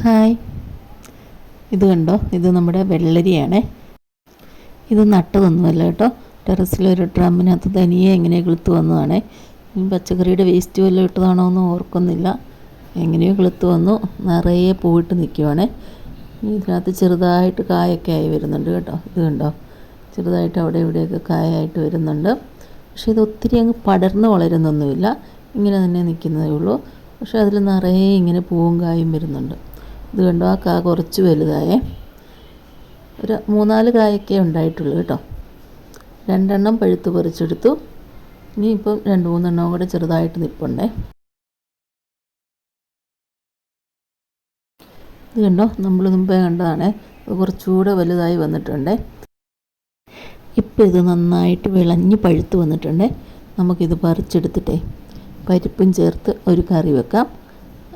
Hi. ഇത് കണ്ടോ? ഇത് നമ്മുടെ വെള്ളരിയാണ്. ഇത് നട്ടതൊന്നുമല്ല കേട്ടോ? ടെറസിലൊരു ഡ്രമ്മിനകത്ത് തനിയെ എങ്ങനെ കിളുത്ത് വന്നതാണ്. പച്ചക്കറിയുടെ വേസ്റ്റ് വല്ലതും ഇട്ടതാണോ എന്ന് ഓർക്കുന്നില്ല. എങ്ങനെയോ കിളുത്ത് വന്നു. നിറയെ പൂവിട്ട് നിൽക്കുവാണ് ഇതിനകത്ത് ചെറുതായിട്ട് കായൊക്കെ ആയി വരുന്നുണ്ട് കേട്ടോ. ഇത് കണ്ടോ? ചെറുതായിട്ട് അവിടെ ഇവിടെയൊക്കെ കായായിട്ട് വരുന്നുണ്ട്. പക്ഷേ ഇത് ഒത്തിരി അങ്ങ് പടർന്ന് വളരുന്നൊന്നുമില്ല. ഇങ്ങനെ തന്നെ നിൽക്കുന്നതേ ഉള്ളൂ. പക്ഷേ അതിൽ നിറയെ ഇങ്ങനെ പൂവും കായും വരുന്നുണ്ട്. ഇത് കണ്ടോ? ആ കാ കുറച്ച് വലുതായേ. ഒരു മൂന്നാൽ കായൊക്കെ ഉണ്ടായിട്ടുള്ളൂ കേട്ടോ. രണ്ടെണ്ണം പഴുത്ത് ഇനി ഇനിയിപ്പം രണ്ട് മൂന്നെണ്ണം കൂടെ ചെറുതായിട്ട് നിൽപ്പുണ്ടേ. ഇത് കണ്ടോ? നമ്മൾ മുമ്പേ കണ്ടതാണേ. കുറച്ചുകൂടെ വലുതായി വന്നിട്ടുണ്ടേ. ഇപ്പം ഇത് നന്നായിട്ട് വിളഞ്ഞ് പഴുത്ത് വന്നിട്ടുണ്ടേ. നമുക്കിത് പറിച്ചെടുത്തിട്ടേ. പരിപ്പും ചേർത്ത് ഒരു കറി വെക്കാം.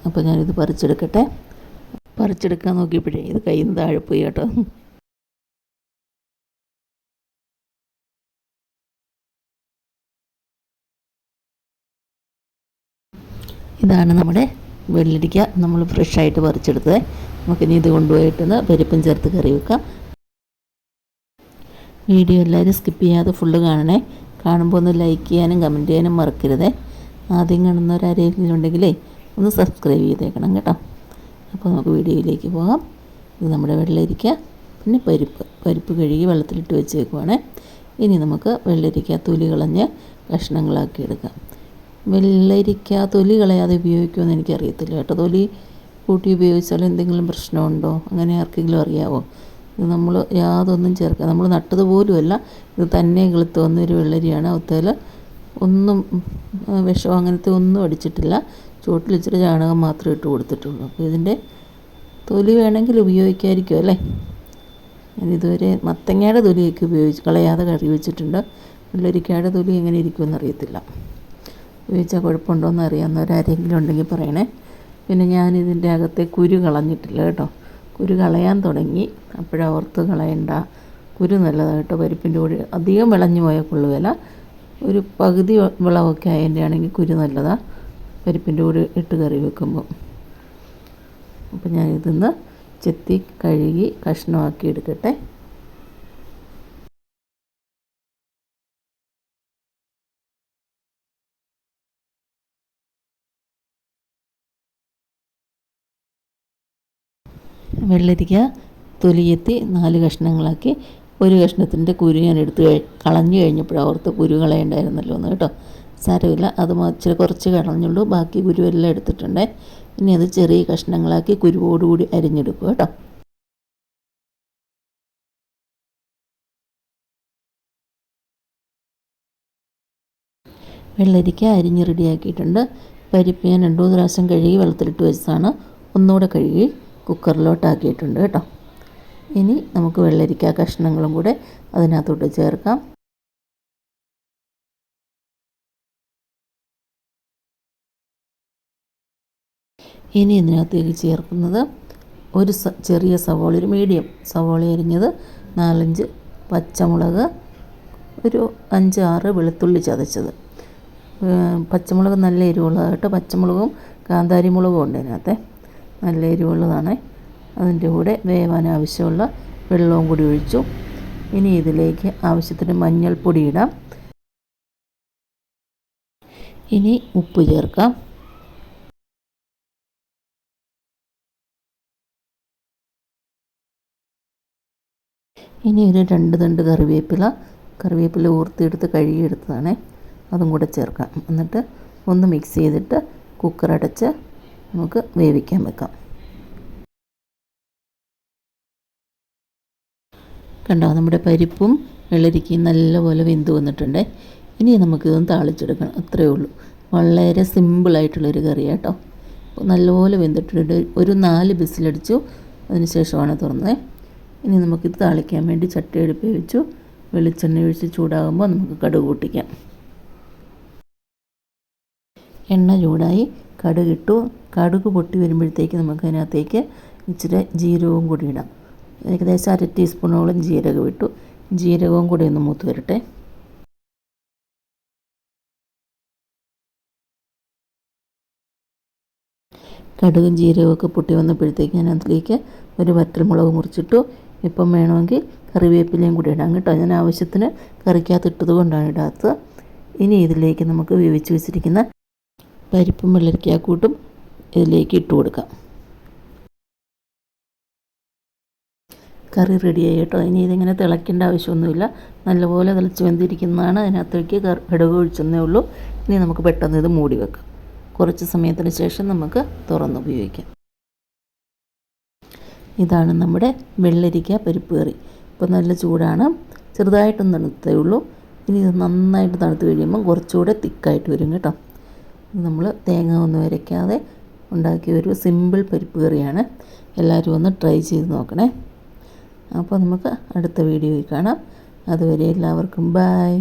അപ്പോൾ ഞാനിത് പറിച്ചെടുക്കട്ടെ. പറിച്ചെടുക്കാൻ നോക്കിയപ്പോഴേ ഇത് കയ്യിൽ നിന്ന് താഴെ പോയി കേട്ടോ. ഇതാണ് നമ്മുടെ വെള്ളരിക്ക നമ്മൾ ഫ്രഷായിട്ട് പറിച്ചെടുത്തത്. നമുക്കിനി ഇത് കൊണ്ടുപോയിട്ടൊന്ന് പരിപ്പും ചേർത്ത് കറി വെക്കാം. വീഡിയോ എല്ലാവരും സ്കിപ്പ് ചെയ്യാതെ ഫുള്ള് കാണണേ. കാണുമ്പോൾ ഒന്ന് ലൈക്ക് ചെയ്യാനും കമന്റ് ചെയ്യാനും മറക്കരുതേ. ആദ്യം കാണുന്നവരാരെങ്കിലും ഉണ്ടെങ്കിലേ ഒന്ന് സബ്സ്ക്രൈബ് ചെയ്തേക്കണം കേട്ടോ. അപ്പോൾ നമുക്ക് വീഡിയോയിലേക്ക് പോകാം. ഇത് നമ്മുടെ വെള്ളരിക്ക പിന്നെ പരിപ്പ്. പരിപ്പ് കഴുകി വെള്ളത്തിലിട്ട് വെച്ചേക്കുവാണേ. ഇനി നമുക്ക് വെള്ളരിക്ക തൊലി കളഞ്ഞ് കഷ്ണങ്ങളാക്കി എടുക്കാം വെള്ളരിക്ക തൊലി കളയാതെ ഉപയോഗിക്കുമെന്ന് എനിക്കറിയത്തില്ല കേട്ടോ. തൊലി കൂട്ടി ഉപയോഗിച്ചാൽ എന്തെങ്കിലും പ്രശ്നമുണ്ടോ? അങ്ങനെ ആർക്കെങ്കിലും അറിയാവോ? ഇത് നമ്മൾ യാതൊന്നും ചേർക്കുക നമ്മൾ നട്ടത് പോലുമല്ല. ഇത് തന്നെ കിളുത്ത് വന്നൊരു വെള്ളരിയാണ്. അവത്തേൽ ഒന്നും വിഷം അങ്ങനത്തെ ഒന്നും അടിച്ചിട്ടില്ല. ചുവട്ടിൽ ഇച്ചിരി ചാണകം മാത്രമേ ഇട്ട് കൊടുത്തിട്ടുള്ളൂ. അപ്പോൾ ഇതിന്റെ തൊലി വേണമെങ്കിൽ ഉപയോഗിക്കാമായിരിക്കും അല്ലേ? ഞാൻ ഇതുവരെ മത്തങ്ങയുടെ തൊലിയൊക്കെ ഉപയോഗിച്ച് കളയാതെ കറി വെച്ചിട്ടുണ്ട്. വെള്ളരിക്കയുടെ തൊലി എങ്ങനെ ഇരിക്കുമെന്ന് അറിയത്തില്ല. ഉപയോഗിച്ചാൽ കുഴപ്പമുണ്ടോയെന്ന് അറിയാവുന്നവരാരെങ്കിലും ഉണ്ടെങ്കിൽ പറയണേ. പിന്നെ ഞാൻ ഇതിന്റെ അകത്തെ കുരു കളഞ്ഞിട്ടില്ല കേട്ടോ. കുരു കളയാൻ തുടങ്ങി. അപ്പോഴോർത്ത് കളയണ്ട. കുരു നല്ലതാണ് കേട്ടോ. പരിപ്പിന്റെ കൂടെ അധികം വിളഞ്ഞു പോയാൽ കൊള്ളുകയില്ല ഒരു പകുതി വിളവൊക്കെ ആയതിന്റെ ആണെങ്കിൽ കുരു നല്ലതാണ്. പരിപ്പിന്റെ കൂടെ ഇട്ട് കറി വെക്കുമ്പോൾ അപ്പോൾ ഞാൻ ഇതിന്ന് ചെത്തി കഴുകി കഷ്ണമാക്കി എടുക്കട്ടെ. വെള്ളരിക്ക തൊലിയെത്തി നാല് കഷ്ണങ്ങളാക്കി. ഒരു കഷ്ണത്തിന്റെ കുരു ഞാൻ എടുത്ത് കളഞ്ഞു കഴിഞ്ഞപ്പോൾ ഓർത്ത് കുരു കളയണ്ടായിരുന്നല്ലോ എന്ന് കേട്ടോ. സാരമില്ല. അത് ഇച്ചിരി കുറച്ച് കളഞ്ഞുള്ളൂ. ബാക്കി കുരുവെല്ലാം എടുത്തിട്ടുണ്ട്. ഇനി അത് ചെറിയ കഷ്ണങ്ങളാക്കി കുരുവോടുകൂടി അരിഞ്ഞെടുക്കും കേട്ടോ. വെള്ളരിക്ക അരിഞ്ഞ് റെഡിയാക്കിയിട്ടുണ്ട്. പരിപ്പ് ഞാൻ രണ്ടു മൂന്ന് പ്രാവശ്യം കഴുകി വെള്ളത്തിലിട്ട് വെച്ചതാണ്. ഒന്നുകൂടെ കഴുകി കുക്കറിലോട്ടാക്കിയിട്ടുണ്ട് കേട്ടോ. ഇനി നമുക്ക് വെള്ളരിക്ക കഷ്ണങ്ങളും കൂടെ അതിനകത്തോട്ട് ചേർക്കാം. ഇനി ഇതിനകത്തേക്ക് ചേർക്കുന്നത് ഒരു ചെറിയ സവോള ഒരു മീഡിയം സവോള അരിഞ്ഞത് നാലഞ്ച് പച്ചമുളക് ഒരു അഞ്ച് ആറ് വെളുത്തുള്ളി ചതച്ചത്. പച്ചമുളക് നല്ല എരിവുള്ളതായിട്ട് പച്ചമുളകും കാന്താരി മുളകും ഉണ്ട് അതിനകത്തെ. നല്ല എരിവുള്ളതാണ്. അതിന്റെ കൂടെ വേവാൻ ആവശ്യമുള്ള വെള്ളവും കൂടി ഒഴിച്ചു. ഇനി ഇതിലേക്ക് ആവശ്യത്തിന് മഞ്ഞൾപ്പൊടി ഇടാം. ഇനി ഉപ്പ് ചേർക്കാം. ഇനി ഒരു രണ്ട് തണ്ട് കറിവേപ്പില കറിവേപ്പില ഊർത്തിയെടുത്ത് കഴുകിയെടുത്തതാണ്. അതും കൂടെ ചേർക്കാം. എന്നിട്ട് ഒന്ന് മിക്സ് ചെയ്തിട്ട് കുക്കർ അടച്ച് നമുക്ക് വേവിക്കാൻ വെക്കാം. കണ്ടോ നമ്മുടെ പരിപ്പും വെള്ളരിക്കയും നല്ലപോലെ വെന്ത് വന്നിട്ടുണ്ട്. ഇനി നമുക്കിതൊന്ന് താളിച്ചെടുക്കണം. അത്രയേ ഉള്ളൂ. വളരെ സിമ്പിളായിട്ടുള്ളൊരു കറി കേട്ടോ നല്ലപോലെ വെന്തിട്ടുണ്ട്. ഒരു നാല് ബിസിലടിച്ചു. അതിന് ശേഷമാണ് തുറന്നത് ഇനി നമുക്കിത് താളിക്കാൻ വേണ്ടി ചട്ടി എടുപ്പി വെച്ചു. വെളിച്ചെണ്ണ ഒഴിച്ച് ചൂടാകുമ്പോൾ നമുക്ക് കടുക് പൊട്ടിക്കാം. എണ്ണ ചൂടായി കടുക് ഇട്ടു. കടുക് പൊട്ടി വരുമ്പോഴത്തേക്ക് നമുക്ക് അതിനകത്തേക്ക് ഇച്ചിരി ജീരകവും കൂടി ഇടാം. ഏകദേശം അര ടീസ്പൂണോളം ജീരകം ഇട്ടു. ജീരകവും കൂടി ഒന്ന് മൂത്ത് വരട്ടെ. കടുകും ജീരകവും ഒക്കെ പൊട്ടി വന്നപ്പോഴത്തേക്ക് ഞാൻ അതിലേക്ക് ഒരു വറ്റൽമുളക് മുറിച്ചിട്ടു. ഇപ്പം വേണമെങ്കിൽ കറിവേപ്പിലയും കൂടി ഇടാം കേട്ടോ. ഞാൻ ആവശ്യത്തിന് കറിക്കകത്ത് ഇട്ടത് കൊണ്ടാണ് ഇടാത്തത്. ഇനി ഇതിലേക്ക് നമുക്ക് വേവിച്ച് വെച്ചിരിക്കുന്ന പരിപ്പും വെള്ളരിക്കാക്കൂട്ടും ഇതിലേക്ക് ഇട്ട് കൊടുക്കാം. കറി റെഡിയായി കേട്ടോ. ഇനി ഇതിങ്ങനെ തിളയ്ക്കേണ്ട ആവശ്യമൊന്നുമില്ല. നല്ലപോലെ തിളച്ച് വെന്തിരിക്കുന്നതാണ്. അതിനകത്തേക്ക് കടുക് ഒഴിച്ചെന്നേ ഉള്ളൂ. ഇനി നമുക്ക് പെട്ടെന്ന് ഇത് മൂടി വെക്കാം. കുറച്ച് സമയത്തിന് ശേഷം നമുക്ക് തുറന്ന് ഉപയോഗിക്കാം. ഇതാണ് നമ്മുടെ വെള്ളരിക്ക പരിപ്പ് കറി. ഇപ്പോൾ നല്ല ചൂടാണ്. ചെറുതായിട്ടൊന്ന് തണുത്തേ ഉള്ളൂ. ഇനി ഇത് നന്നായിട്ട് തണുത്ത് കഴിയുമ്പോൾ കുറച്ചുകൂടെ തിക്കായിട്ട് വരും കേട്ടോ. നമ്മൾ തേങ്ങ ഒന്നും അരയ്ക്കാതെ ഉണ്ടാക്കിയ ഒരു സിമ്പിൾ പരിപ്പ് കറിയാണ്. എല്ലാവരും ഒന്ന് ട്രൈ ചെയ്ത് നോക്കണേ. അപ്പോൾ നമുക്ക് അടുത്ത വീഡിയോയിൽ കാണാം. അതുവരെ എല്ലാവർക്കും ബായ്